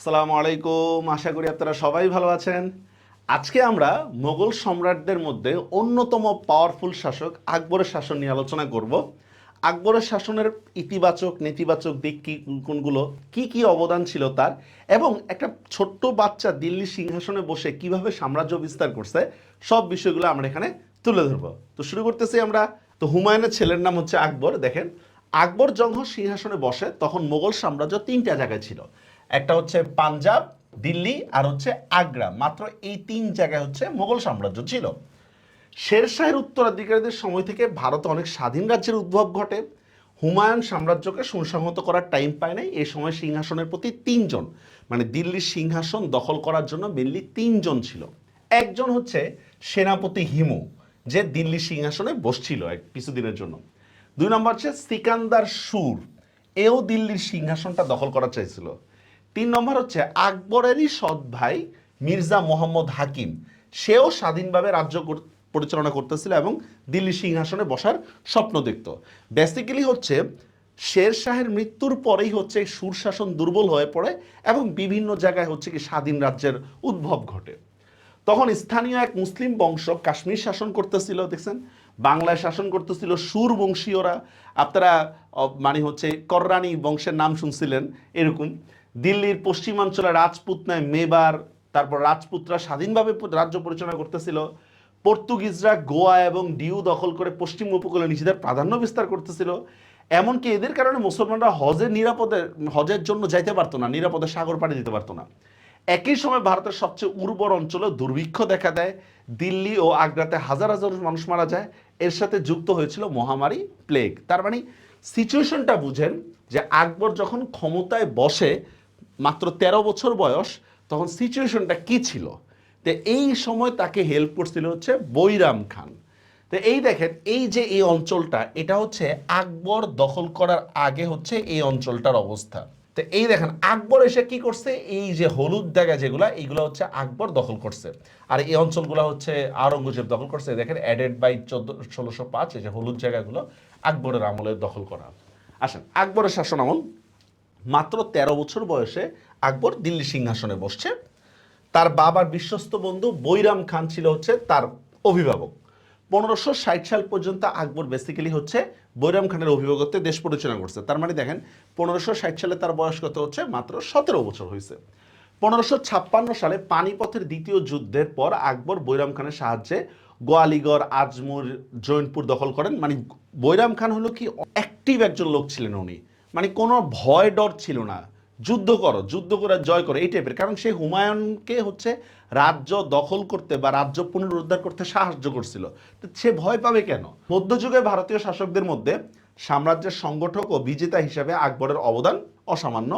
আসসালামু আলাইকুম, আশা করি আপনারা সবাই ভালো আছেন। আজকে আমরা মোগল সম্রাটদের মধ্যে অন্যতম পাওয়ারফুল শাসক আকবরের শাসন নিয়ে আলোচনা করব। আকবরের শাসনের ইতিবাচক, নেতিবাচক দিক কি, কোনগুলো, কি কি অবদান ছিল তার এবং একটা ছোট্ট বাচ্চা দিল্লি সিংহাসনে বসে কীভাবে সাম্রাজ্য বিস্তার করছে, সব বিষয়গুলো আমরা এখানে তুলে ধরবো। তো শুরু করতেছি আমরা। তো হুমায়ুনের ছেলের নাম হচ্ছে আকবর। দেখেন, আকবর যখন সিংহাসনে বসে, তখন মোগল সাম্রাজ্য তিনটা জায়গায় ছিল। একটা হচ্ছে পাঞ্জাব, দিল্লি আর হচ্ছে আগ্রা। মাত্র এই তিন জায়গায় হচ্ছে মোগল সাম্রাজ্য ছিল। শেরশাহের উত্তরাধিকারীদের সময় থেকে ভারতে অনেক স্বাধীন রাজ্যের উদ্ভব ঘটে। হুমায়ুন সাম্রাজ্যকে সুসংহত করার টাইম পায় নাই। এই সময় সিংহাসনের প্রতি তিনজন মানে দিল্লির সিংহাসন দখল করার জন্য মেনলি তিনজন ছিল। একজন হচ্ছে সেনাপতি হিমু, যে দিল্লি সিংহাসনে বসছিল এক কিছুদিনের জন্য। দুই নম্বর হচ্ছে সিকান্দার সুর, এও দিল্লির সিংহাসনটা দখল করা চাইছিল। তিন নম্বর হচ্ছে আকবরেরই সৎ ভাই মির্জা মোহাম্মদ হাকিম। সেও স্বাধীনভাবে রাজ্য পরিচালনা করতেছিল এবং দিল্লি সিংহাসনে বসার স্বপ্ন দেখত। বেসিক্যালি হচ্ছে শের শাহের মৃত্যুর পরেই হচ্ছে এই সুর শাসন দুর্বল হয়ে পড়ে এবং বিভিন্ন জায়গায় হচ্ছে কি স্বাধীন রাজ্যের উদ্ভব ঘটে। তখন স্থানীয় এক মুসলিম বংশ কাশ্মীর শাসন করতেছিল, দেখছেন? বাংলায় শাসন করতেছিল সুর বংশীয়রা। আপনারা মানে হচ্ছে কররানি বংশের নাম শুনছিলেন এরকম। দিল্লির পশ্চিমাঞ্চলে রাজপুত নয় মেবার, তারপর রাজপুতরা স্বাধীনভাবে রাজ্য পরিচালনা করতেছিল। পর্তুগিজরা গোয়া এবং ডিউ দখল করে পশ্চিম উপকূলে নিজেদের প্রাধান্য বিস্তার করতেছিল। এমনকি এদের কারণে মুসলমানরা হজের নিরাপদে হজের জন্য যাইতে পারতো না, নিরাপদে সাগর পাড়ি দিতে পারতো না। একই সময় ভারতের সবচেয়ে উর্বর অঞ্চলে দুর্ভিক্ষ দেখা দেয়। দিল্লি ও আগ্রাতে হাজার হাজার মানুষ মারা যায়। এর সাথে যুক্ত হয়েছিল মহামারী প্লেগ তার মানে সিচুয়েশনটা বুঝেন যে আকবর যখন ক্ষমতায় বসে মাত্র ১৩ বছর বয়স, তখন সিচুয়েশনটা কি ছিল? তো এই সময় তাকে হেল্প করছিল হচ্ছে বৈরাম খান। তো এই দেখেন, এই যে এই অঞ্চলটা, এটা হচ্ছে আকবর দখল করার আগে হচ্ছে এই অঞ্চলটার অবস্থা। তো এই দেখেন, আকবর এসে কি করছে? এই যে হলুদ জায়গা যেগুলা, এইগুলো হচ্ছে আকবর দখল করছে। আর এই অঞ্চলগুলো হচ্ছে আওরঙ্গজেব দখল করছে। দেখেন অ্যাডেড বাই চোদ্দ, ষোলোশো পাঁচ, এই যে হলুদ জায়গাগুলো আকবরের আমলে দখল করা। আসেন, আকবরের শাসন আমল মাত্র ১৩ বছর বয়সে আকবর দিল্লি সিংহাসনে বসছে। তার বাবার বিশ্বস্ত বন্ধু বৈরাম খান ছিল হচ্ছে তার অভিভাবক। পনেরোশো ষাট সাল পর্যন্ত আকবর বেসিক্যালি হচ্ছে বৈরাম খানের অভিভাবকত্বে দেশ পরিচালনা করছে। তার মানে দেখেন, পনেরোশো ষাট সালে তার বয়স কত হচ্ছে? মাত্র সতেরো বছর হয়েছে। পনেরোশো ছাপ্পান্ন সালে পানিপথের দ্বিতীয় যুদ্ধের পর আকবর বৈরাম খানের সাহায্যে গোয়ালিগড়, আজমুর, জৈনপুর দখল করেন। মানে বৈরাম খান হলো কি অ্যাক্টিভ একজন লোক ছিলেন উনি। মানে কোনো ভয় ডর ছিল না। যুদ্ধ করো, যুদ্ধ করে জয় করো, এই টাইপের কারণ সে হুমায়ুনকে হচ্ছে রাজ্য দখল করতে বা রাজ্য পুনরুদ্ধার করতে সাহায্য করছিল। সে ভয় পাবে কেন? মধ্যযুগে ভারতীয় শাসকদের মধ্যে সাম্রাজ্যের সংগঠক ও বিজেতা হিসাবে আকবরের অবদান অসামান্য।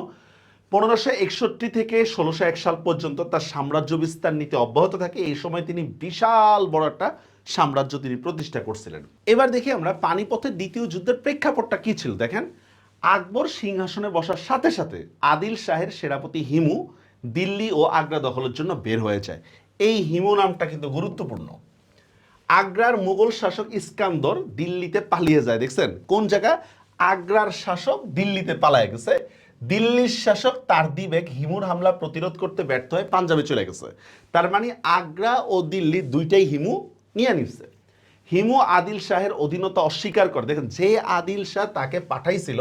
পনেরোশো একষট্টি থেকে ষোলোশো এক সাল পর্যন্ত তার সাম্রাজ্য বিস্তার নীতি অব্যাহত থাকে। এই সময় তিনি বিশাল বড় একটা সাম্রাজ্য তিনি প্রতিষ্ঠা করছিলেন। এবার দেখি আমরা পানিপথের দ্বিতীয় যুদ্ধের প্রেক্ষাপটটা কি ছিল, দেখেন। আকবর সিংহাসনে বসার সাথে সাথে আদিল শাহের সেনাপতি হিমু দিল্লি ও আগ্রা দখলের জন্য বের হয়ে যায়। এই হিমু নামটা কিন্তু গুরুত্বপূর্ণ। আগ্রার মুঘল শাসক ইস্কান্দর দিল্লিতে পালিয়ে যায়, দেখছেন? কোন জায়গা? আগ্রার শাসক দিল্লিতে পালায় গেছে। দিল্লির শাসক তার দিবেক হিমুর হামলা প্রতিরোধ করতে ব্যর্থ হয়ে পাঞ্জাবে চলে গেছে। তার মানে আগ্রা ও দিল্লি দুইটাই হিমু নিয়ে নিচ্ছে হিমু আদিল শাহের অধীনতা অস্বীকার করে। দেখেন, যে আদিল শাহ তাকে পাঠাইছিল,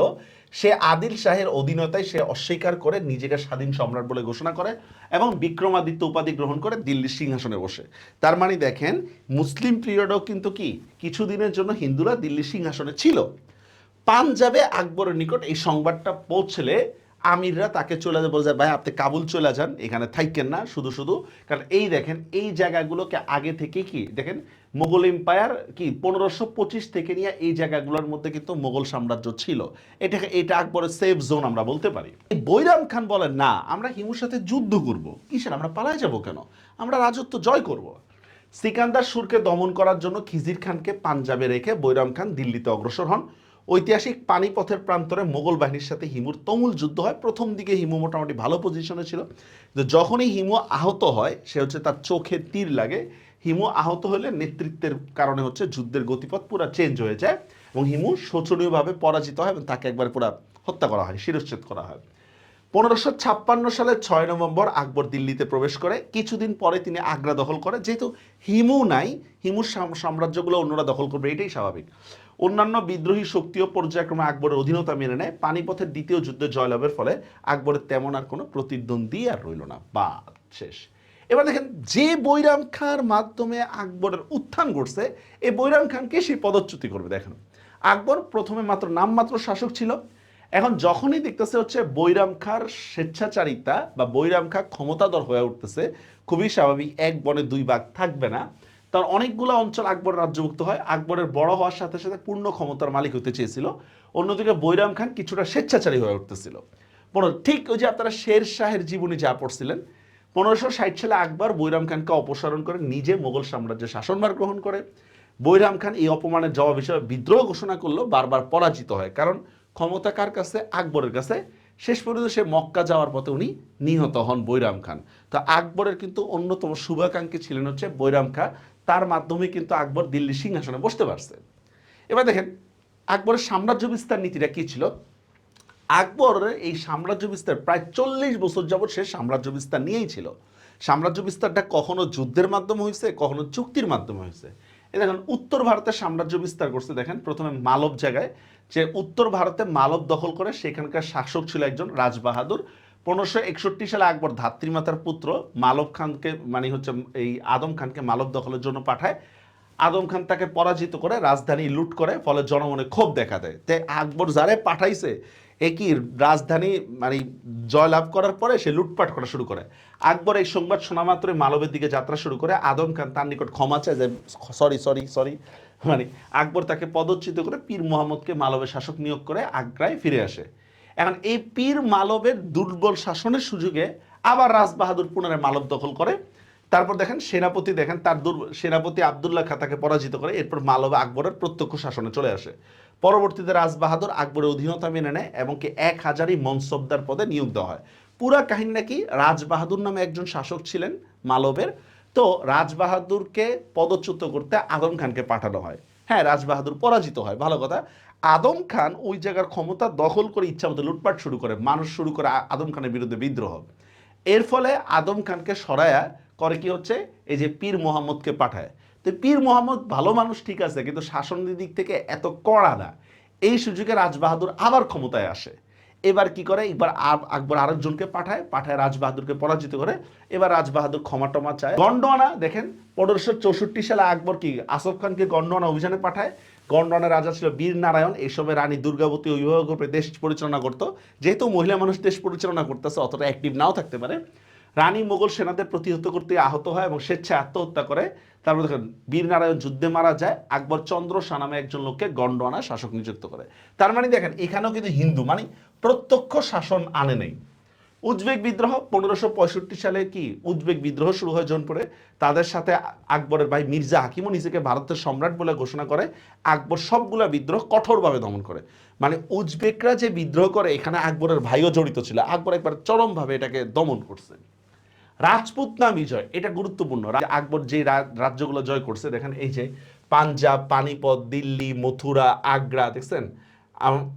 সে আদিল শাহের অধীনতায় সে অস্বীকার করে নিজেকে স্বাধীন সম্রাট বলে ঘোষণা করে এবং বিক্রমাদিত্য উপাধি গ্রহণ করে দিল্লির সিংহাসনে বসে। তার মানে দেখেন, মুসলিম পিরিয়ডও কিন্তু কি? কিছুদিনের জন্য হিন্দুরা দিল্লির সিংহাসনে ছিল। পাঞ্জাবে আকবরের নিকট এই সংবাদটা পৌঁছলে আমিররা তাকে চলে যায় বলছে ভাই, আপনি কাবুল চলে যান, এখানে থাইকেন না, শুধু শুধু। কারণ এই দেখেন, এই জায়গাগুলোকে আগে থেকে কি, দেখেন মোগল এম্পায়ার কি, পনেরোশো পঁচিশ থেকে নিয়ে এই জায়গাগুলোর মধ্যে কিন্তু মোগল সাম্রাজ্য ছিল। এটাকে এটা আকবরের সেফ জোন আমরা বলতে পারি। বৈরাম খান বলেন, না, আমরা হিমুর সাথে যুদ্ধ করব। কিসের? আমরা পালায় যাব কেন? আমরা রাজত্ব জয় করব। সিকান্দার সুরকে দমন করার জন্য খিজির খানকে পাঞ্জাবে রেখে বৈরাম খান দিল্লিতে অগ্রসর হন। ঐতিহাসিক পানিপথের প্রান্তরে মোগল বাহিনীর সাথে হিমুর তমুল যুদ্ধ হয়। প্রথম দিকে হিমু মোটামুটি ভালো পজিশনে ছিল। কিন্তু যখনই হিমু আহত হয়, সে হচ্ছে তার চোখে তীর লাগে। হিমু আহত হলে নেতৃত্বের কারণে হচ্ছে যুদ্ধের গতিপথ পুরো চেঞ্জ হয়ে যায় এবং হিমু শোচনীয়ভাবে পরাজিত হয় এবং তাকে একবার পুরো হত্যা করা হয়, শিরশ্ছেদ করা হয়। পনেরোশো ছাপ্পান্ন সালের ছয় নভেম্বর আকবর দিল্লিতে প্রবেশ করে। কিছুদিন পরে তিনি আগ্রা দখল করে। যেহেতু হিমু নাই, হিমুর সাম- সাম্রাজ্যগুলো অন্যরা দখল করবে, এটাই স্বাভাবিক। অন্যান্য বিদ্রোহী শক্তিও পর্যায়ক্রমে আকবরের অধীনতা মেনে নেয়। পানিপথের দ্বিতীয় যুদ্ধে জয়লাভের ফলে আকবরের তেমন আর কোনো প্রতিদ্বন্দ্বী আর রইল না। বা শেষ। এবার দেখেন, যে বৈরাম খাঁর মাধ্যমে আকবরের উত্থান ঘটছে এই বৈরাম খানকে সেই পদচ্যুতি করবে দেখেন। আকবর প্রথমে মাত্র নামমাত্র শাসক ছিল। এখন যখনই দেখতেছে হচ্ছে বৈরাম খাঁর স্বেচ্ছাচারিতা বা বৈরাম খাঁ ক্ষমতাধর হয়ে উঠতেছে, খুবই স্বাভাবিক, এক বনে দুই ভাগ থাকবে না। তার অনেকগুলো অঞ্চল আকবর রাজ্যভুক্ত হয়। আকবরের বড় হওয়ার সাথে সাথে পূর্ণ ক্ষমতার মালিক হতে চেয়েছিল। অন্যদিকে বৈরাম খান কিছুটা স্বেচ্ছাচারী হয়ে উঠতেছিল। পনেরো ঠিক ওই যে আপনারা শের শাহের জীবনী যা পড়ছিলেন, পনেরোশো ষাট সালে আকবর বৈরাম খানকে অপসারণ করে নিজে মোগল সাম্রাজ্যের শাসনভার গ্রহণ করে। বৈরাম খান এই অপমানের জবাব হিসেবে বিদ্রোহ ঘোষণা করলেও বারবার পরাজিত হয়। কারণ ক্ষমতা কার কাছে? আকবরের কাছে। শেষ পর্যন্ত সে মক্কা যাওয়ার পথে উনি নিহত হন বৈরাম খান। তো আকবরের কিন্তু অন্যতম শুভাকাঙ্ক্ষী ছিলেন হচ্ছে বৈরাম খাঁ। তার মাধ্যমে কিন্তু আকবর দিল্লি সিংহাসনে বসতে পারছে। এবার দেখেন, আকবরের সাম্রাজ্য বিস্তার নীতিটা কি ছিল? আকবর এই সাম্রাজ্য বিস্তার প্রায় চল্লিশ বছর যাবৎ সে সাম্রাজ্য বিস্তার নিয়েই ছিল। সাম্রাজ্য বিস্তারটা কখনো যুদ্ধের মাধ্যমে হয়েছে, কখনো চুক্তির মাধ্যমে হয়েছে। এ দেখেন, উত্তর ভারতের সাম্রাজ্য বিস্তার করছে, দেখেন, প্রথমে মালব জায়গায় যে উত্তর ভারতে মালব দখল করে, সেখানকার শাসক ছিল একজন রাজবাহাদুর। পনেরোশো একষট্টি সালে আকবর ধাত্রীমাতার পুত্র মালব খানকে মানে হচ্ছে এই আদম খানকে মালব দখলের জন্য পাঠায়। আদম খান তাকে পরাজিত করে রাজধানী লুট করে, ফলে জনমনে ক্ষোভ দেখা দেয়। তে আকবর যারে পাঠাইছে একই রাজধানী মানে জয়লাভ করার পরে সে লুটপাট করা শুরু করে। আকবর এই সংবাদ শোনা মাত্রই মালবের দিকে যাত্রা শুরু করে। আদম খান তার নিকট ক্ষমা চায় যে, সরি সরি সরি মানে আকবর তাকে পদচ্যুত করে পীর মোহাম্মদকে মালবের শাসক নিয়োগ করে আগ্রায় ফিরে আসে। এখন এই পীর মালবের দুর্বল শাসনের সুযোগে আবার রাজবাহাদুর পুনরায় মালব দখল করে। তারপর দেখেন সেনাপতি দেখেন তার দুর্ব সেনাপতি আবদুল্লাহ খা তাকে পরাজিত করে, এরপর মালব আকবরের প্রত্যক্ষ শাসনে চলে আসে। পরবর্তীতে রাজবাহাদুর আকবরের অধীনতা মেনে নেয় এবং কি এক হাজারই মনসবদার পদে নিয়োগ দেওয়া হয়। পুরা কাহিনী নাকি রাজবাহাদুর নামে একজন শাসক ছিলেন মালবের। তো রাজবাহাদুরকে পদচ্যুত করতে আদম খানকে পাঠানো হয়। হ্যাঁ রাজবাহাদুর পরাজিত হয়, ভালো কথা। আদম খান ওই জায়গার ক্ষমতা দখল করে ইচ্ছা মতো লুটপাট শুরু করে, মানুষ শুরু করে আদম খানের বিরুদ্ধে বিদ্রোহ। এর ফলে আদম খানকে সরায়া করে কি হচ্ছে? এই যে পীর মোহাম্মদকে পাঠায়। তো পীর মোহাম্মদ ভালো মানুষ ঠিক আছে, কিন্তু শাসনের দিক থেকে এত কড়া না। এই সুযোগে রাজবাহাদুর আবার ক্ষমতায় আসে। এবার কি করে? একবার আকবর আরেকজনকে পাঠায় পাঠায় রাজবাহাদুরকে পরাজিত করে। এবার রাজবাহাদুর ক্ষমা টমা চায়। গন্ডোয়ানা, দেখেন, পনেরোশো চৌষট্টি সালে আকবর কি? আসফ খানকে গন্ডোয়ানা অভিযানে পাঠায়। গন্ডোয়ানা রাজা ছিল বীর নারায়ণ। এই সময় রানী দুর্গাবতী অভিভাবক রূপে দেশ পরিচালনা করতো। যেহেতু মহিলা মানুষ দেশ পরিচালনা করতেছে, অতটা অ্যাক্টিভ নাও থাকতে পারে। রানী মোগল সেনাদের প্রতিহত করতে আহত হয় এবং স্বেচ্ছায় আত্মহত্যা করে। তারপর দেখেন, বীর নারায়ণ যুদ্ধে মারা যায়, আকবর চন্দ্র শাহ নামে একজন লোককে গন্ডোয়ানা শাসক নিযুক্ত করে। তার মানে দেখেন, এখানেও কিন্তু হিন্দু মানে প্রত্যক্ষ শাসন আনে নেই। উজবেক বিদ্রোহ পনেরোশো সালে কি উজবেক বিদ্রোহ শুরু হয় জোনপুরে। তাদের সাথে আকবরের ভাই মির্জা হাকিমও নিজেকে ভারতের সম্রাট বলে ঘোষণা করে। আকবর সবগুলা বিদ্রোহ কঠোরভাবে দমন করে। মানে উজবেকরা যে বিদ্রোহ করে, এখানে আকবরের ভাইও জড়িত ছিল। আকবর একবার চরমভাবে এটাকে দমন করছে। রাজপুত না বিজয়, এটা গুরুত্বপূর্ণ। আকবর যে রাজ্যগুলো জয় করছে, দেখেন এই যে পাঞ্জাব, পানিপথ, দিল্লি, মথুরা, আগ্রা, দেখছেন?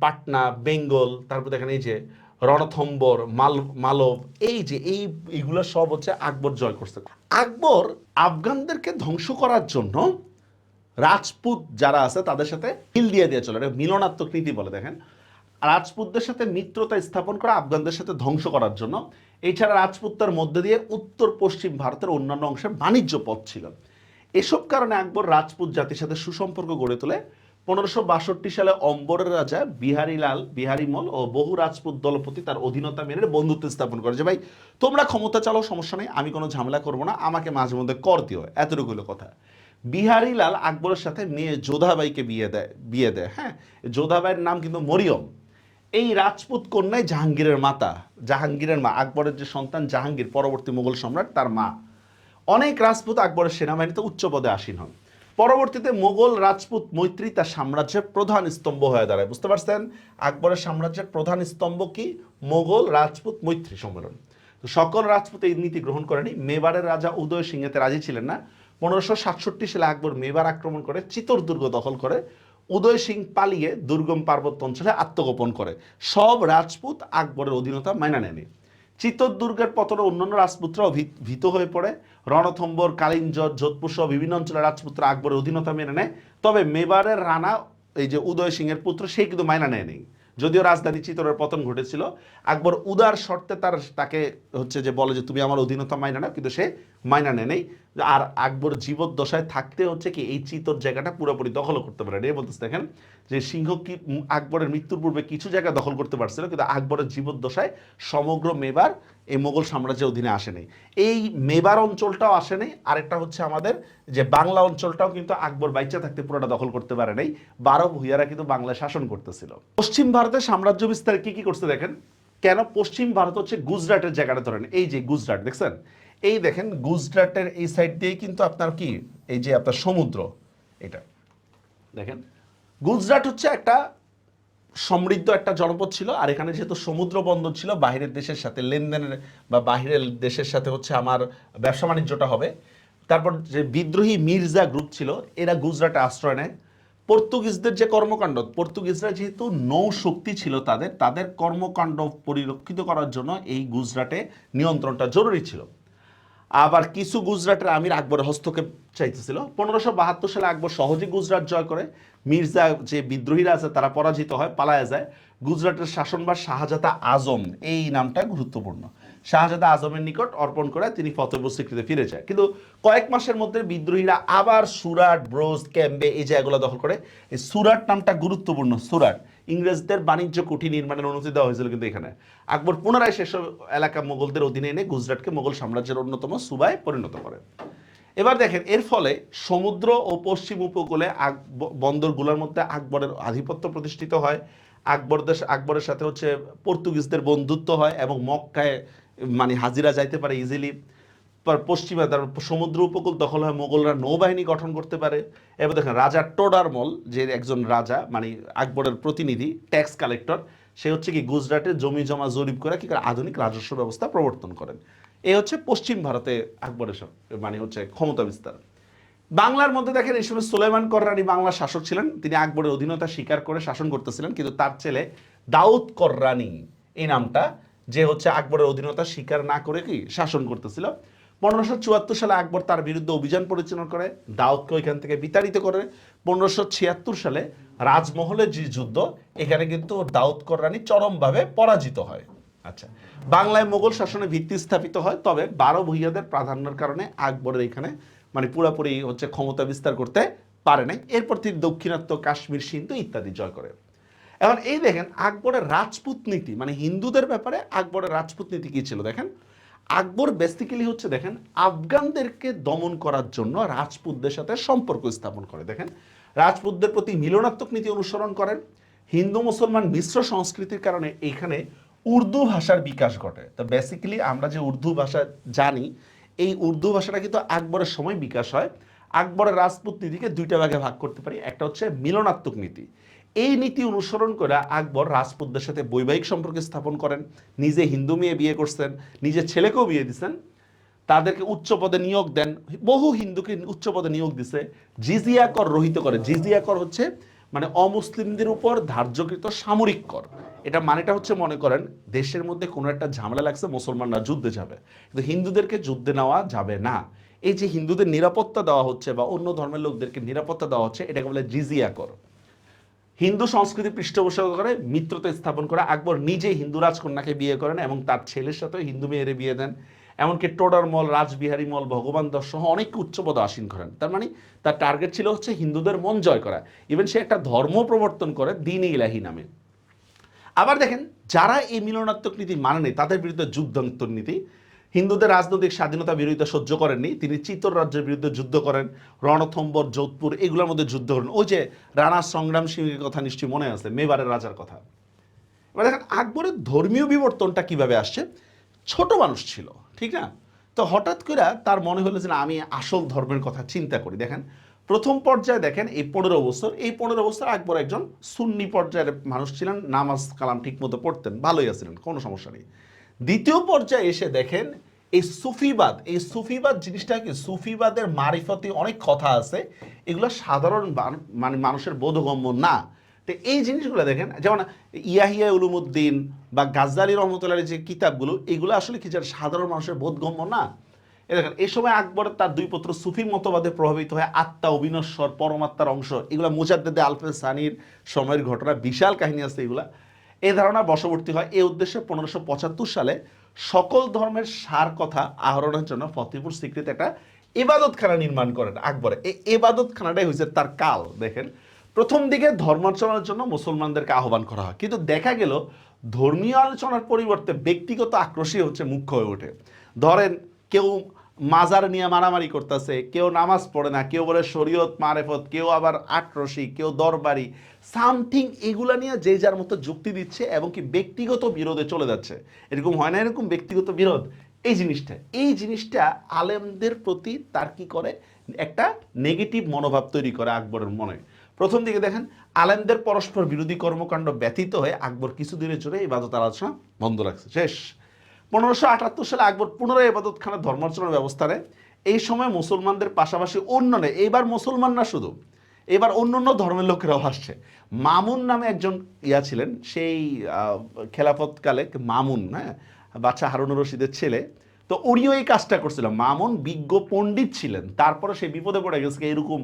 পাটনা, বেঙ্গল, তারপর দেখেন এই যে রণথম্বর, মাল মালব, এই যে এই এইগুলো সব হচ্ছে আকবর জয় করছে। আকবর আফগানদেরকে ধ্বংস করার জন্য রাজপুত যারা আছে, তাদের সাথে মিল দিয়ে দিয়ে চলে। এটা মিলনাত্মক নীতি বলে, দেখেন? রাজপুতদের সাথে মিত্রতা স্থাপন করা আফগানদের সাথে ধ্বংস করার জন্য। এছাড়া রাজপুতদের মধ্যে দিয়ে উত্তর পশ্চিম ভারতের অন্যান্য অংশে বাণিজ্য পথ ছিল। এসব কারণে আকবর রাজপুত জাতির সাথে সুসম্পর্ক গড়ে তোলে। পনেরোশো বাষট্টি সালে অম্বরের রাজা বিহারীলাল, বিহারীমল ও বহু রাজপুত দলপতি তার অধীনতা মেনে বন্ধুত্ব স্থাপন করে। যে ভাই, তোমরা ক্ষমতা চালাও, সমস্যা নেই, আমি কোনো ঝামেলা করব না, আমাকে মাঝে মধ্যে কর দিও, এতটুকু হলো কথা। বিহারীলাল আকবরের সাথে মেয়ে যোধাবাইকে বিয়ে দেয় বিয়ে দেয় হ্যাঁ? যোধাবাইয়ের নাম কিন্তু মরিয়ম। এই রাজপুত কন্যায় জাহাঙ্গীরের মাতা। জাহাঙ্গীরের মা। আকবরের যে সন্তান জাহাঙ্গীর, পরবর্তী মুঘল সম্রাট, তার মা। অনেক রাজপুত আকবরের সেনাবাহিনীতে উচ্চ পদে আসীন হন। পরবর্তীতে মোগল রাজপুত মৈত্রী তার সাম্রাজ্যের প্রধান স্তম্ভ হয়ে দাঁড়ায়। বুঝতে পারছেন? আকবরের সাম্রাজ্যের প্রধান স্তম্ভ কি? মোগল রাজপুত মৈত্রী সম্মেলন। সকল রাজপুত এই নীতি গ্রহণ করেনি। মেবারের রাজা উদয় সিংহেতে রাজি ছিলেন না। পনেরোশো সালে আকবর মেবার আক্রমণ করে চিতর দুর্গ দখল করে উদয় সিং পালিয়ে দুর্গম পার্বত্য অঞ্চলে আত্মগোপন করে। সব রাজপুত আকবরের অধীনতা মাইনা নেয়নি। চিত্তর দুর্গের পতনে অন্যান্য রাজপুতরাও ভীত- হয়ে পড়ে। রণথম্বর, কালিঞ্জর যোধপুর সহ বিভিন্ন অঞ্চলের রাজপুতরা আকবরের অধীনতা মেনে নেয়। তবে মেবারের রানা, এই যে উদয় সিংয়ের পুত্র, সে কিন্তু মাইনা নেয়নি। যদিও রাজধানী চিতরের পতন ঘটেছিল, আকবর উদার শর্তে তার, তাকে হচ্ছে যে বলে যে, তুমি আমার অধীনতা মাইনা নাও। কিন্তু সে মাইনা নেয় নেই। আর আকবর জীবদ্দশায় থাকতে হচ্ছে কি, এই চিতর জায়গাটা পুরোপুরি দখল করতে পারে এই বলতেছে, দেখেন যে সিংহ কি আকবরের মৃত্যুর পূর্বে কিছু জায়গা দখল করতে পারছিল, কিন্তু আকবরের জীবদ্দশায় সমগ্র মেবার এই মোগল সাম্রাজ্যের অধীনে আসেনি এই মেবার অঞ্চলটাও আসেনি আরেকটা হচ্ছে আমাদের যে বাংলা অঞ্চলটাও কিন্তু আকবর বাইচা থাকতে পুরোটা দখল করতে পারে নাই। বারো ভূইয়ারা কিন্তু বাংলায় শাসন করতেছিল। পশ্চিম ভারতের সাম্রাজ্য বিস্তার কি কি করছে দেখেন? কেন পশ্চিম ভারত হচ্ছে গুজরাটের জায়গাটা ধরেন। এই যে গুজরাট, দেখছেন? এই দেখেন গুজরাটের এই সাইড দিয়ে কিন্তু আপনার কি? এই যে আপনার সমুদ্র এটা। দেখেন। গুজরাট হচ্ছে একটা সমৃদ্ধ একটা জনপদ ছিল আর এখানে যেহেতু সমুদ্র বন্দর ছিল বাইরের দেশের সাথে লেনদেনের বা বাইরের দেশের সাথে হচ্ছে আমার ব্যবসা বাণিজ্যটা হবে। তারপর যে বিদ্রোহী মির্জা গ্রুপ ছিল এরা গুজরাটে আশ্রয় নেয়। পর্তুগিজদের যে কর্মকাণ্ড পর্তুগিজরা যেহেতু নৌ শক্তি ছিল তাদের তাদের কর্মকাণ্ড পরিরক্ষিত করার জন্য এই গুজরাটে নিয়ন্ত্রণটা জরুরি ছিল। আবার কিছু গুজরাটের আমির আকবরের হস্তক্ষেপ চাইতেছিল। পনেরোশো বাহাত্তর সালে আকবর সহজে গুজরাট জয় করে। মির্জা যে বিদ্রোহীরা আছে, তারা পরাজিত হয়, পালায়া যায়। গুজরাটের শাসনবার শাহজাদা আজম, এই নামটা গুরুত্বপূর্ণ। শাহজাদা আজমের নিকট অর্পণ করে তিনি ফতেপুর স্বীকৃতি ফিরে যায়। কিন্তু কয়েক মাসের মধ্যে বিদ্রোহীরা আবার সুরাট, ব্রোজ, ক্যাম্বে এই জায়গাগুলো দখল করে। এই সুরাট নামটা গুরুত্বপূর্ণ, সুরাট। ইংরেজদের বাণিজ্য কুঠি নির্মাণের অনুমতি দেওয়া হয়েছিল কিন্তু এখানে। আকবর পুনরায় সেসব এলাকা মোগলদের অধীনে এনে গুজরাটকে মোগল সাম্রাজ্যের অন্যতম সুবায় পরিণত করে। এবার দেখেন, এর ফলে সমুদ্র ও পশ্চিম উপকূলে আক- বন্দরগুলোর মধ্যে আকবরের আধিপত্য প্রতিষ্ঠিত হয়। আকবর দেশ আকবরের সাথে হচ্ছে পর্তুগিজদের বন্ধুত্ব হয় এবং মক্কায় মানে হাজিরা যাইতে পারে ইজিলি পশ্চিমে তার সমুদ্র উপকূল দখল হয় মোগলরা নৌবাহিনী গঠন করতে পারে। এবার দেখেন, রাজা টোডারমল, যে একজন রাজা মানে আকবরের প্রতিনিধি ট্যাক্স কালেক্টর সে হচ্ছে কি গুজরাটে জমি জমা জরিপ করে কি করে আধুনিক রাজস্ব ব্যবস্থা প্রবর্তন করেন। এই হচ্ছে পশ্চিম ভারতে আকবরের মানে হচ্ছে ক্ষমতা বিস্তার। বাংলার মধ্যে দেখেন, এই সময় সুলাইমান কররানি বাংলার শাসক ছিলেন। তিনি আকবরের অধীনতা স্বীকার করে শাসন করতেছিলেন, কিন্তু তার ছেলে দাউদ কররানি, এই নামটা, যে হচ্ছে আকবরের অধীনতা স্বীকার না করে কি শাসন করতেছিল। পনেরোশো চুয়াত্তর সালে আকবর তার বিরুদ্ধে অভিযান পরিচালনা করে, দাউদকে ওইখান থেকে বিতাড়িত করে। পনেরোশো ছিয়াত্তর সালে রাজমহলের যে যুদ্ধ, এখানে কিন্তু দাউদ কররানি চরমভাবে পরাজিত হয়। আচ্ছা বাংলায় মোগল শাসনে ভিত্তি স্থাপিত হয়, তবে বারো ভূইয়াদের প্রাধান্যের কারণে আকবরের এখানে মানে পুরোপুরি হচ্ছে ক্ষমতা বিস্তার করতে পারে নাই। এরপর তিনি দক্ষিণাত্য কাশ্মীর সিন্ধু ইত্যাদি জয় করে। এখন এই দেখেন, আকবরের রাজপুত নীতি মানে হিন্দুদের ব্যাপারে আকবরের রাজপুত নীতি কি ছিল? দেখেন আকবর বেসিক্যালি হচ্ছে দেখেন, আফগানদেরকে দমন করার জন্য রাজপুতদের সাথে সম্পর্ক স্থাপন করে। দেখেন, রাজপুতদের প্রতি মিলনাত্মক নীতি অনুসরণ করেন। হিন্দু মুসলমান মিশ্র সংস্কৃতির কারণে এইখানে উর্দু ভাষার বিকাশ ঘটে। তো বেসিক্যালি আমরা যে উর্দু ভাষা জানি, এই উর্দু ভাষাটা কিন্তু আকবরের সময় বিকাশ হয়। আকবরের রাজপুত নীতিকে দুইটা ভাগে ভাগ করতে পারি। একটা হচ্ছে মিলনাত্মক নীতি। এই নীতি অনুসরণ করে আকবর রাজপুতদের সাথে বৈবাহিক সম্পর্ক স্থাপন করেন, নিজে হিন্দু মেয়ে বিয়ে করছেন নিজের ছেলেকেও বিয়ে দিছেন, তাদেরকে উচ্চ পদে নিয়োগ দেন, বহু হিন্দুকে উচ্চ পদে নিয়োগ দিছে, জিজিয়া কর রহিত করে। জিজিয়া কর হচ্ছে মানে অমুসলিমদের উপর ধার্যকৃত সামরিক কর। এটা মানেটা হচ্ছে মনে করেন, দেশের মধ্যে কোনো একটা ঝামেলা লাগছে, মুসলমানরা যুদ্ধে যাবে। কিন্তু হিন্দুদেরকে যুদ্ধে নেওয়া যাবে না। এই যে হিন্দুদের নিরাপত্তা দেওয়া হচ্ছে বা অন্য ধর্মের লোকদেরকে নিরাপত্তা দেওয়া হচ্ছে, এটাকে বলে জিজিয়া কর। হিন্দু সংস্কৃতি পৃষ্ঠপোষক করে, মিত্রতা স্থাপন করে, আকবর নিজে হিন্দু রাজকন্যাকে বিয়ে করেন এবং তার ছেলের সাথে হিন্দু মেয়েরে বিয়ে দেন। এমনকি টোডার মল, রাজবিহারী মল, ভগবান দশ সহ অনেক উচ্চপদ আসীন করেন। তার মানে তার টার্গেট ছিল হচ্ছে হিন্দুদের মন জয় করা। ইভেন সে একটা ধর্ম প্রবর্তন করে দিন ইলাহি নামে। আবার দেখেন, যারা এই মিলনাত্মক নীতি মানে নেই, তাদের বিরুদ্ধে যুদ্ধান্তর নীতি। হিন্দুদের রাজনৈতিক স্বাধীনতা বিরোধিতা সহ্য করেননি। তিনি চিত্তর রাজ্যের বিরুদ্ধে যুদ্ধ করেন। রণথম্বর, যোধপুর, এগুলোর মধ্যে যুদ্ধ করেন। ওই যে রানা সংগ্রাম সিংহের কথা নিশ্চয়ই মনে আছে, মেবারের রাজার কথা। এবার দেখেন, আকবরের ধর্মীয় বিবর্তনটা কীভাবে আসছে? ছোট মানুষ ছিল, ঠিক না? তো হঠাৎ করে তার মনে হলো যে আমি আসল ধর্মের কথা চিন্তা করি। দেখেন, প্রথম পর্যায়ে দেখেন, এই পনেরো বছর, এই পনেরো বছর আকবর একজন সুন্নি পর্যায়ের মানুষ ছিলেন। নামাজ কালাম ঠিক মতো পড়তেন, ভালোই আছিলেন কোনো সমস্যা নেই। দ্বিতীয় পর্যায়ে এসে দেখেন এই সুফিবাদ এই সুফিবাদ জিনিসটা কি? সুফিবাদের মারিফতি অনেক কথা আছে। এগুলো সাধারণ মানে মানুষের বোধগম্য না। তো এই জিনিসগুলো দেখেন, যেমন ইয়াহিয়া উলুমুদ্দিন বা গাজ্জালি রহমতুল্লাহ যে কিতাবগুলো, এগুলো আসলে কি যারা সাধারণ মানুষের বোধগম্য না? এ দেখেন এই সময় আকবর তার দুই পুত্র সুফি মতবাদে প্রভাবিত হয়ে আত্মা অবিনশ্বর পরমাত্মার অংশ, এগুলো মুজাদ্দেদে আলফে সানির সময়ের ঘটনা, বিশাল কাহিনী আছে এগুলা। এই ধারণা বশবর্তী হয়। এই উদ্দেশ্যে পনেরোশো সালে সকল ধর্মের সার কথা আহরণের জন্য ফতেপুর স্বীকৃত একটা এবাদতখানা নির্মাণ করেন আকবরে। এই এবাদতখানাটাই হয়েছে তার কাল, দেখেন। প্রথম দিকে ধর্মাচরণের জন্য মুসলমানদেরকে আহ্বান করা হয়। কিন্তু দেখা গেল, ধর্মীয় আলোচনার পরিবর্তে ব্যক্তিগত আক্রোশই হচ্ছে মুখ্য হয়ে ওঠে। ধরেন, কেউ মাজার নিয়ে মারামারি করতেছে, কেউ নামাজ পড়ে না, কেউ বলে শরীয়ত মারেফত, কেউ আবার আটরসি কেউ দরবারি, সামথিং এগুলা নিয়ে যে যার মতো যুক্তি দিচ্ছে এবং কি ব্যক্তিগত বিরোধে চলে যাচ্ছে। এরকম হয় না এরকম ব্যক্তিগত বিরোধ? এই জিনিসটা এই জিনিসটা আলেমদের প্রতি তার কি করে? একটা নেগেটিভ মনোভাব তৈরি করে আকবরের মনে। প্রথম দিকে দেখেন, আলেমদের পরস্পর বিরোধী কর্মকাণ্ড ব্যতীত হয়ে আকবর কিছুদিনের জন্য এই বাদত আলোচনা বন্ধ রাখছে। শেষ। পনেরোশো আটাত্তর সালে আকবর পুনরায় এবাদতখানা ধর্মাচরণের ব্যবস্থা নেয় এই সময় মুসলমানদের পাশাপাশি অন্য নেই এইবার মুসলমান না শুধু, এবার অন্য অন্য ধর্মের লোকেরাও আসছে। মামুন নামে একজন ইয়া ছিলেন, সেই খেলাফতকালে মামুন হ্যাঁ বাচ্চা হারুনুর রশিদের ছেলে। তো উনিও এই কাজটা করছিল। মামুন বিজ্ঞ পণ্ডিত ছিলেন, তারপরে সে বিপদে পড়ে গেছে এরকম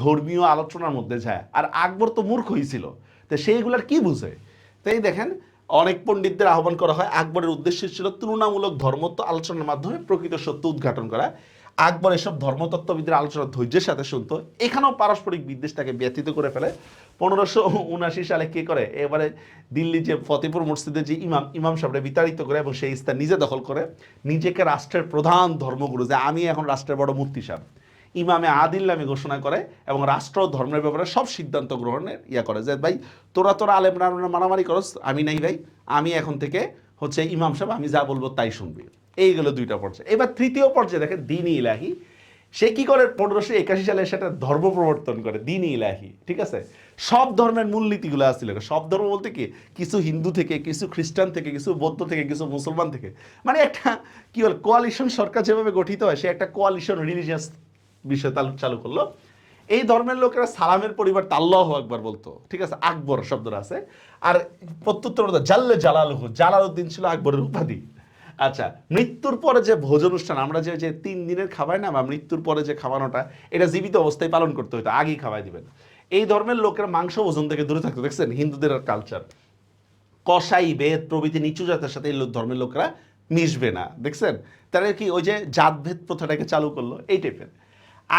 ধর্মীয় আলোচনার মধ্যে যায়। আর আকবর তো মূর্খ হয়েছিল তো সেইগুলার কি বুঝে? তাই দেখেন অনেক পণ্ডিতদের আহ্বান করা হয় আকবরের উদ্দেশ্য ছিল তুলনামূলক ধর্মত্ব আলোচনার মাধ্যমে প্রকৃত সত্য উদ্ঘাটন করা। আকবর এসব ধর্মতত্ত্ববিদের আলোচনা ধৈর্যের সাথে শুনতো। এখানেও পারস্পরিক বিদ্বেষ তাকে ব্যতীত করে ফেলে। পনেরোশো উনআশি সালে কে করে? এবারে দিল্লি যে ফতেপুর মসজিদের যে ইমাম ইমাম সাহেবরা বিতাড়িত করে এবং সেই স্থান নিজে দখল করে। নিজেকে রাষ্ট্রের প্রধান ধর্মগুরু যে আমি এখন রাষ্ট্রের বড় মূর্তি সাহেব। ইমামে আদিল নামে ঘোষণা করে এবং রাষ্ট্র ধর্মের ব্যাপারে সব সিদ্ধান্ত গ্রহণের ইয়া করে যে, ভাই, তোরা তোরা আলেমরা মারামারি করস, আমি নাই ভাই, আমি এখন থেকে হচ্ছে ইমাম সাহেব, আমি যা বলব তাই শুনবি। এই গেলো দুইটা পর্যায়ে। এবার তৃতীয় পর্যায়ে দেখেন, দিন ইলাহি। সে কি করে, পনেরোশো একাশি সালে সেটা ধর্ম প্রবর্তন করে, দিন ইলাহি, ঠিক আছে? সব ধর্মের মূলনীতিগুলো আসছিল সব ধর্ম বলতে কি, কিছু হিন্দু থেকে, কিছু খ্রিস্টান থেকে, কিছু বৌদ্ধ থেকে, কিছু মুসলমান থেকে। মানে একটা কি বল কোয়ালিশন সরকার যেভাবে গঠিত হয়, সে একটা কোয়ালিশন রিলিজিয়াস বিষয় চালু করল। এই ধর্মের লোকেরা সালামের পরিবার আল্লাহ আকবার বলতো। ঠিক আছে? আকবর শব্দটা আছে। আর প্রত্যুত্তর জাল্লে জালালহু, জালালউদ্দিন ছিল আকবরের উপাধি। আচ্ছা মৃত্যুর পরে যে ভোজ অনুষ্ঠান আমরা যে যে তিন দিনের খাবার না, বা মৃত্যুর পরে যে খাওয়ানোটা, এটা জীবিত অবস্থায় পালন করতে হতো আগেই খাওয়াই দিবেন। এই ধর্মের লোকেরা মাংস ওজন থেকে দূরে থাকতো, দেখছেন? হিন্দুদের কালচার কসাই, বেদ, প্রভৃতি নিচু জাতের সাথে এই ধর্মের লোকরা মিশবে না, দেখছেন? তারা কি ওই যে জাতভেদ প্রথাটাকে চালু করল? এই টাইপের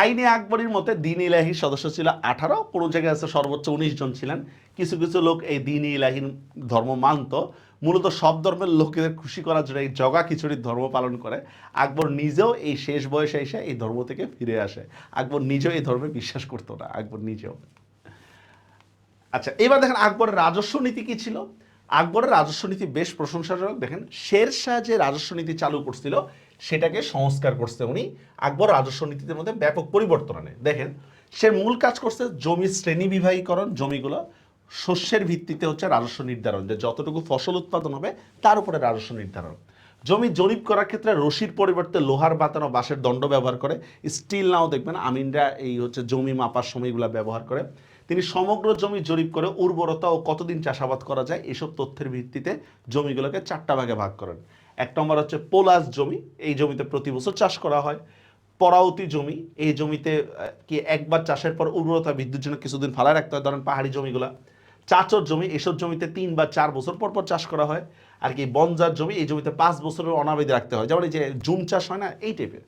আইনে আকবরীর মতে দিন ইলাহির সদস্য ছিল আঠারো, কোনো জায়গায় আছে সর্বোচ্চ উনিশ জন ছিলেন। কিছু কিছু লোক এই দিন ইলাহির ধর্ম মানত। মূলত সব ধর্মের লোকেদের খুশি করার জন্য এই জগা খিচুড়ির ধর্ম পালন করে। আকবর নিজেও এই শেষ বয়সে এসে এই ধর্ম থেকে ফিরে আসে। আকবর নিজেও এই ধর্মে বিশ্বাস করতো না, আকবর নিজেও। আচ্ছা এবার দেখেন আকবরের রাজস্ব নীতি কী ছিল? আকবরের রাজস্ব নীতি বেশ প্রশংসাজনক। দেখেন শের শাহ যে রাজস্ব নীতি চালু করছিল সেটাকে সংস্কার করছে উনি। আকবর রাজস্ব নীতির মধ্যে ব্যাপক পরিবর্তন আনে। দেখেন, সে মূল কাজ করছে জমি শ্রেণি বিভাগীকরণ জমিগুলো শস্যের ভিত্তিতে হচ্ছে রাজস্ব নির্ধারণ, যে যতটুকু ফসল উৎপাদন হবে তার উপরে রাজস্ব নির্ধারণ। জমি জরিপ করার ক্ষেত্রে রশির পরিবর্তে লোহার বাতানো বাঁশের দণ্ড ব্যবহার করে। স্টিল নাও দেখবেন, আমিনরা এই হচ্ছে জমি মাপার সময়গুলো ব্যবহার করে। তিনি সমগ্র জমি জরিপ করে উর্বরতা ও কতদিন চাষাবাদ করা যায় এসব তথ্যের ভিত্তিতে জমিগুলোকে চারটা ভাগে ভাগ করেন। এক নম্বর হচ্ছে পোলাস জমি, এই জমিতে প্রতি বছর চাষ করা হয়। পরাউতি জমি, এই জমিতে কি একবার চাষের পর উর্বরতা বৃদ্ধির জন্য কিছুদিন ফালায় রাখতে হয়, ধরেন পাহাড়ি জমিগুলা। চাচর জমি, এসব জমিতে তিন বা চার বছর পর পর চাষ করা হয়। আর কি বনজার জমি, এই জমিতে পাঁচ বছরের অনাবেদি রাখতে হয়। যেমন এই যে জুম চাষ হয় না, এই টাইপের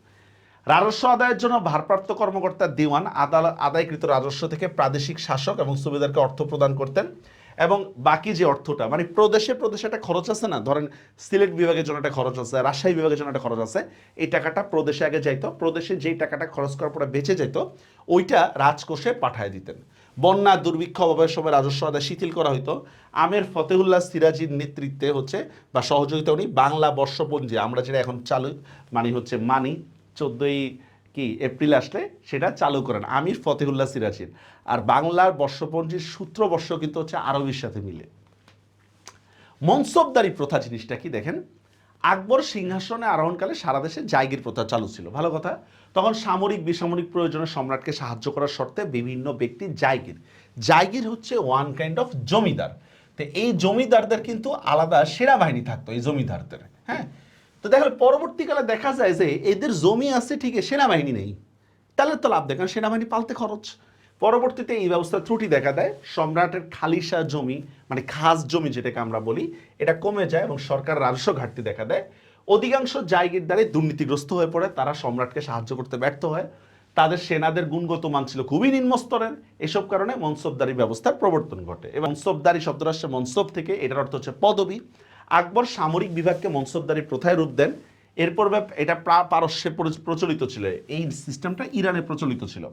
রাজস্ব আদায়ের জন্য ভারপ্রাপ্ত কর্মকর্তা দিওয়ান আদাল আদায়কৃত রাজস্ব থেকে প্রাদেশিক শাসক এবং সুবিধারকে অর্থ প্রদান করতেন এবং বাকি যে অর্থটা মানে প্রদেশে প্রদেশে একটা খরচ আছে না? ধরেন সিলেট বিভাগের জন্য একটা খরচ আছে, রাজশাহী বিভাগের জন্য একটা খরচ আছে, এই টাকাটা প্রদেশে আগে যাইতো, প্রদেশে যেই টাকাটা খরচ করার পরে বেঁচে যেত ওইটা রাজকোষে পাঠায় দিতেন। বন্যা দুর্ভিক্ষ অভাবের সময় রাজস্ব আদায় শিথিল করা হইতো। আমের ফতেহুল্লাহ সিরাজির নেতৃত্বে হচ্ছে বা সহযোগিতা উনি বাংলা বর্ষপঞ্জি, আমরা যেটা এখন চালু মানে হচ্ছে মানি চোদ্দোই কি, এপ্রিল আসলে সেটা চালু করেন। আমির ফতেহুল্লাহ সিরাজির। আর বাংলার বর্ষপঞ্জির সূত্র বর্ষ কিন্তু হচ্ছে আরবির সাথে মিলে। মনসবদারি প্রথা জিনিসটা কি দেখেন? আকবর সিংহাসনে আরোহণকালে সারা দেশে জায়গির প্রথা চালু ছিল। ভালো কথা। তখন সামরিক, বেসামরিক প্রয়োজনে সম্রাটকে সাহায্য করার শর্তে বিভিন্ন ব্যক্তি জায়গির জায়গির হচ্ছে ওয়ান কাইন্ড অফ জমিদার। তো এই জমিদারদের কিন্তু আলাদা সেনাবাহিনী থাকতো, এই জমিদারদের। হ্যাঁ? তো দেখা পরবর্তীকালে দেখা যায় যে এদের জমি আছে ঠিকই সেনাবাহিনী নেই। তাহলে তো লাভ দেখেন সেনাবাহিনী পালতে খরচ। পরবর্তীতে এই ব্যবস্থা ত্রুটি দেখা দেয়, সম্রাটের খালিসা জমি মানে খাস জমি যেটাকে আমরা বলি, এটা কমে যায় এবং সরকার রাজস্ব ঘাটতি দেখা দেয়। অধিকাংশ জায়গির দ্বারে দুর্নীতিগ্রস্ত হয়ে পড়ে, তারা সম্রাটকে সাহায্য করতে ব্যর্থ হয়। তাদের সেনাদের গুণগত মান ছিল খুবই নিম্নস্তরের, এসব কারণে মনসবদারি ব্যবস্থার প্রবর্তন ঘটে। এবং মনসবদারি আসছে মনসব থেকে এটার অর্থ হচ্ছে পদবী। আকবর সামরিক বিভাগকে মনসবদারি প্রথায় রূপ দেন। এরপর এটা প্রা- পারস্যে প্রচলিত ছিল। এই সিস্টেমটা ইরানে প্রচলিত ছিল।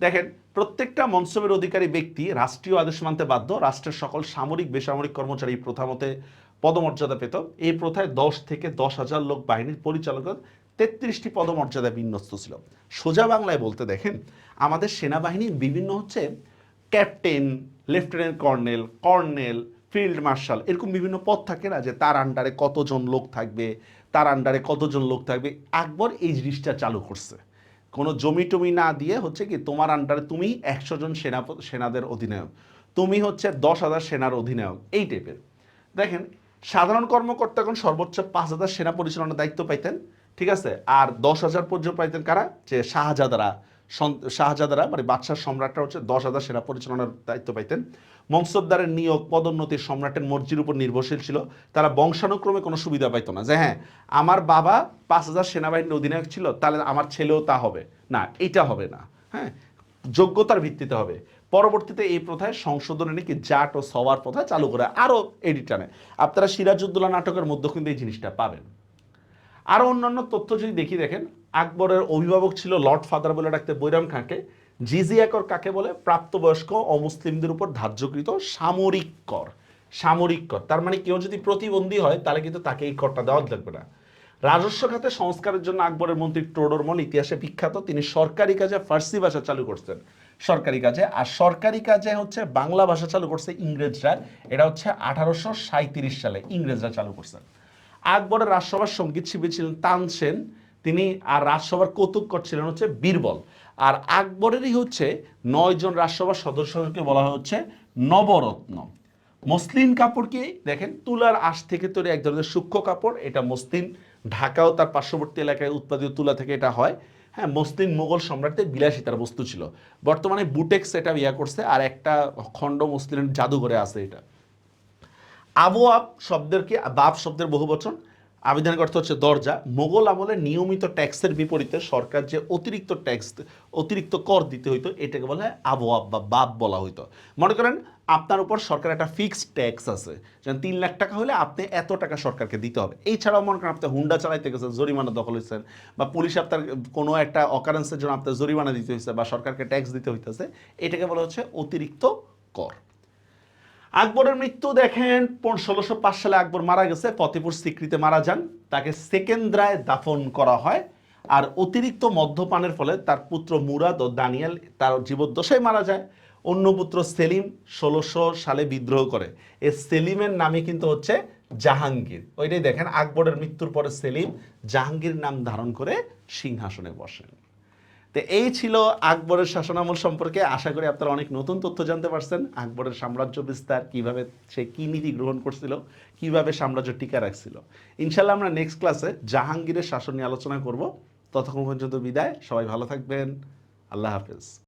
দেখেন, প্রত্যেকটা মনসবের অধিকারী ব্যক্তি রাষ্ট্রীয় আদেশ মানতে বাধ্য। রাষ্ট্রের সকল সামরিক, বেসামরিক কর্মচারী এই প্রথা মতে পদমর্যাদা পেত। এই প্রথায় দশ থেকে দশ হাজার লোক বাহিনীর পরিচালক তেত্রিশটি পদমর্যাদা বিন্যস্ত ছিল। সোজা বাংলায় বলতে দেখেন, আমাদের সেনাবাহিনীর বিভিন্ন হচ্ছে captain, lieutenant colonel colonel field marshal, এরকম বিভিন্ন পদ থাকে না যে তার আন্ডারে কতজন লোক থাকবে, তার আন্ডারে কতজন লোক থাকবে আকবর এই জিনিসটা চালু করছে। কোনো জমি টমি না দিয়ে হচ্ছে কি তোমার আন্ডারে তুমি একশো জন সেনা সেনাদের অধিনায়ক, তুমি হচ্ছে দশ হাজার সেনার অধিনায়ক, এই টাইপের দেখেন, সাধারণ কর্মকর্তা এখন সর্বোচ্চ পাঁচ হাজার সেনা পরিচালনার দায়িত্ব পাইতেন, ঠিক আছে? আর দশ হাজার পর্যন্ত পাইতেন কারা? যে শাহজাদারা। শাহজাদারা মানে বাদশাহ সম্রাটরা হচ্ছে দশ হাজার সেনা পরিচালনার দায়িত্ব পাইতেন। মনসবদারের নিয়োগ পদোন্নতি সম্রাটের মর্জির উপর নির্ভরশীল ছিল। তারা বংশানুক্রমে কোনো সুবিধা পাইতো না যে হ্যাঁ আমার বাবা পাঁচ হাজার সেনাবাহিনীর অধিনায়ক ছিল, তাহলে আমার ছেলেও তা হবে। না, এটা হবে না। হ্যাঁ যোগ্যতার ভিত্তিতে হবে। পরবর্তীতে এই প্রথায় সংশোধনে নাকি জাট ও সওয়ার প্রথা চালু করে, আরও এডিট আনে আপনারা সিরাজউদ্দৌলা নাটকের মধ্যে কিন্তু এই জিনিসটা পাবেন। আরও অন্যান্য তথ্য যদি দেখি দেখেন আকবরের অভিভাবক ছিল লর্ড ফাদার বলে ডাকতে বৈরাম খাঁকে। জিজিয়া কর কাকে বলে? প্রাপ্তবয়স্ক অমুসলিমদের উপর ধার্যকৃত সামরিক কর। সামরিক কর। তার মানে কেউ যদি প্রতিবন্ধী হয়, তাহলে কিন্তু তাকে এই করটা দেওয়া লাগবে না। রাজস্ব খাতে সংস্কারের জন্য আকবরের মন্ত্রী টোডরমল ইতিহাসে বিখ্যাত। তিনি সরকারি কাজে ফার্সি ভাষা চালু করছেন। সরকারি কাজে। আর সরকারি কাজে হচ্ছে বাংলা ভাষা চালু করছে ইংরেজরা। এটা হচ্ছে আঠারোশো সাঁত্রিশ সালে ইংরেজরা চালু করছেন আকবরের রাজসভার সংগীত শিল্পী ছিলেন তানসেন। তিনি আর রাজসভার কৌতুক ছিলেন হচ্ছে বীরবল। আর আকবরেরই হচ্ছে নয় জন রাজসভার সদস্যকে বলা হচ্ছে নবরত্ন। মসলিন কাপড়কে দেখেন, তুলার আঁশ থেকে তৈরি এক ধরনের সূক্ষ্ম কাপড়, এটা মসলিন। ঢাকাও তার পার্শ্ববর্তী এলাকায় উৎপাদিত তুলা থেকে এটা হয়। হ্যাঁ মসলিন মোগল সম্রাটদের বিলাসিতার বস্তু ছিল। বর্তমানে বুটেক্স এটা ইয়া করছে, আর একটা খণ্ড মসলিনের জাদুঘরে আছে এটা। আবু আব শব্দের কি? বাপ শব্দের বহু বচন আবিধানিক অর্থ হচ্ছে দরজা। মোগল আমলে নিয়মিত ট্যাক্সের বিপরীতে সরকার যে অতিরিক্ত ট্যাক্স, অতিরিক্ত কর দিতে হইতো, এটাকে বলা হয় আবু আব বা বাপ বলা হইতো। মনে করেন আপনার উপর সরকার একটা ফিক্সড ট্যাক্স আছে, যেমন তিন লাখ টাকা হলে আপনি এত টাকা সরকারকে দিতে হবে। এছাড়াও মনে করেন আপনি হুন্ডা চালাইতে গেছেন, জরিমানা দখল হয়েছেন বা পুলিশ আপনার কোনো একটা অকারেন্সের জন্য আপনার জরিমানা দিতে হয়েছে বা সরকারকে ট্যাক্স দিতে হইতেছে, এটাকে বলা হচ্ছে অতিরিক্ত কর। আকবরের মৃত্যু দেখেন ষোলোশো পাঁচ সালে আকবর মারা গেছে, ফতেপুর সিক্রিতে মারা যান। তাকে সেকেন্দ্রায় দাফন করা হয় আর অতিরিক্ত মদ্যপানের ফলে তার পুত্র মুরাদ ও দানিয়াল তার জীবদ্দশায় মারা যায়। অন্য পুত্র সেলিম ষোলোশো সালে বিদ্রোহ করে। এই সেলিমের নামে কিন্তু হচ্ছে জাহাঙ্গীর। ওইটাই দেখেন, আকবরের মৃত্যুর পরে সেলিম জাহাঙ্গীর নাম ধারণ করে সিংহাসনে বসেন। তো এই ছিল আকবরের শাসনামল সম্পর্কে। আশা করি আপনারা অনেক নতুন তথ্য জানতে পারছেন। আকবরের সাম্রাজ্য বিস্তার, কীভাবে সে কী নীতি গ্রহণ করছিল, কীভাবে সাম্রাজ্য টিকা রাখছিল। ইনশাল্লাহ আমরা নেক্সট ক্লাসে জাহাঙ্গীরের শাসন নিয়ে আলোচনা করব। ততক্ষণ পর্যন্ত বিদায়। সবাই ভালো থাকবেন। আল্লাহ হাফেজ।